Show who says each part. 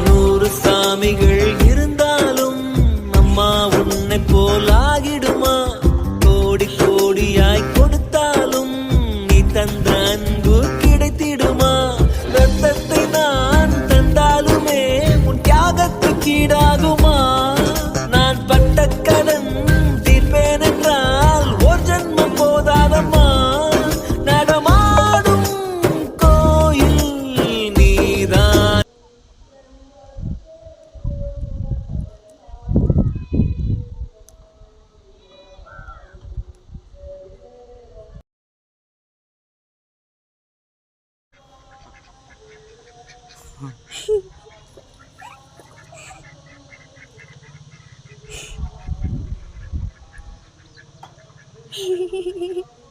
Speaker 1: நூறு சாமிகள் இருந்தாலும் அம்மா உன்னை போலாகிடுமா? கோடி கோடியாய் கொடுத்தாலும் நீ தந்த
Speaker 2: Hehehehe